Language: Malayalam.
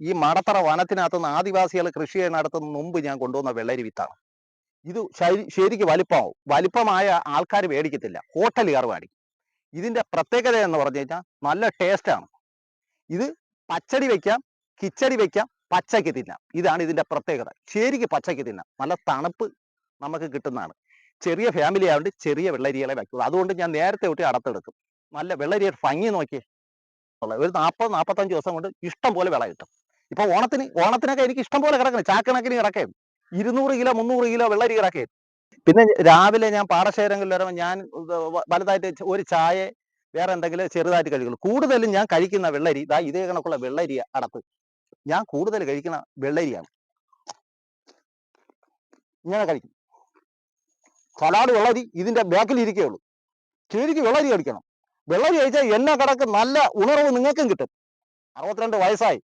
ഈ മടത്തറ വനത്തിനകത്ത് നിന്ന് ആദിവാസികൾ കൃഷി നടത്തുന്ന മുമ്പ് ഞാൻ കൊണ്ടുവന്ന വെള്ളരി വിത്താണ്. ഇത് ശരി- ശരിക്ക് വലിപ്പമാവും. വലിപ്പമായ ആൾക്കാർ മേടിക്കത്തില്ല. ഹോട്ടലുകാർ മേടിക്കും ഇതിന്റെ പ്രത്യേകത എന്ന് പറഞ്ഞു കഴിഞ്ഞാൽ നല്ല ടേസ്റ്റാണ് ഇത് പച്ചടി വെക്കാം കിച്ചടി വെക്കാം പച്ചയ്ക്ക് തിന്നാം. ഇതാണ് ഇതിന്റെ പ്രത്യേകത. ശരിക്ക് പച്ചയ്ക്ക് തിന്നാം. നല്ല തണുപ്പ് നമുക്ക് കിട്ടുന്നതാണ്. ചെറിയ ഫാമിലി ആയതുകൊണ്ട് ചെറിയ വെള്ളരികളെ വയ്ക്കുള്ളൂ അതുകൊണ്ട് ഞാൻ നേരത്തെ ഒട്ടി അടത്തെടുക്കും നല്ല വെള്ളരിയുടെ ഭംഗി നോക്കിയേ. ഉള്ളത്. ഒരു നാൽപ്പത് നാൽപ്പത്തഞ്ച് ദിവസം കൊണ്ട് ഇഷ്ടം പോലെ വിള കിട്ടും. ഇപ്പൊ ഓണത്തിന് ഓണത്തിനൊക്കെ എനിക്ക് ഇഷ്ടം പോലെ കിടക്കണം. ചാക്കണക്കിന് കിടക്കേം ഇരുന്നൂറ് കിലോ മുന്നൂറ് കിലോ വെള്ളരി കിടക്കേം പിന്നെ രാവിലെ ഞാൻ പാടശേഖരങ്ങളിൽ വരുമ്പോൾ ഞാൻ വലുതായിട്ട് ഒരു ചായ വേറെ എന്തെങ്കിലും ചെറുതായിട്ട് കഴിക്കുള്ളൂ. കൂടുതലും ഞാൻ കഴിക്കുന്ന വെള്ളരി ഇതാ ഇതേ കണക്കുള്ള വെള്ളരി അടപ്പ്. ഞാൻ കൂടുതൽ കഴിക്കുന്ന വെള്ളരിയാണ്. ഇങ്ങനെ കഴിക്കും. സലാഡ് വെള്ളരി ഇതിന്റെ ബാക്കിൽ ഇരിക്കുകയുള്ളൂ ചേരിക്ക് വെള്ളരി കഴിക്കണം. വെള്ളരി കഴിച്ചാൽ എന്നെ കണക്ക് നല്ല ഉണർവ് നിങ്ങൾക്കും കിട്ടും. അറുപത്തിരണ്ട് വയസ്സായി.